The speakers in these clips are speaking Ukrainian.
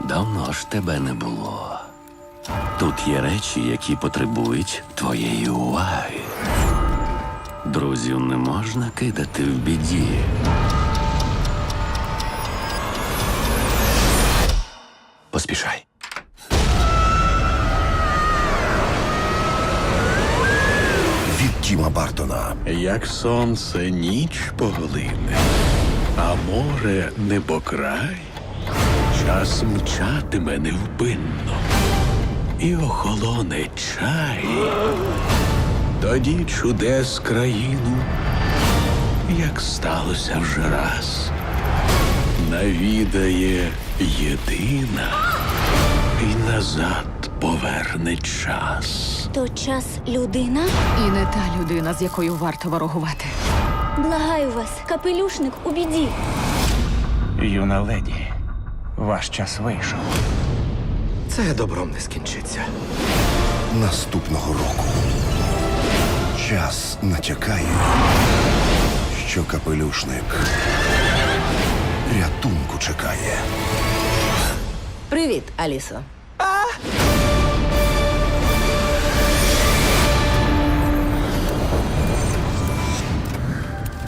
Давно ж тебе не було. Тут є речі, які потребують твоєї уваги. Друзів не можна кидати в біді. Поспішай. від Тіма Бартона. Як сонце ніч поглине, а море небокрай, час мчатиме невпинно, і охолоне чай. Тоді чудес країну, як сталося вже раз, навідає єдина і назад поверне час. То час людина? І не та людина, з якою варто ворогувати. Благаю вас, капелюшник у біді. Юна леді, ваш час вийшов. Це добром не скінчиться. Наступного року. Час натякає, що капелюшник рятунку чекає. Привіт, Алісо.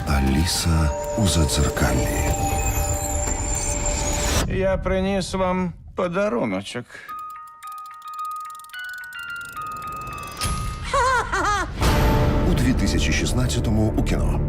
Аліса у задзеркаллі. Я приніс вам подаруночок. У 2016-му у кіно.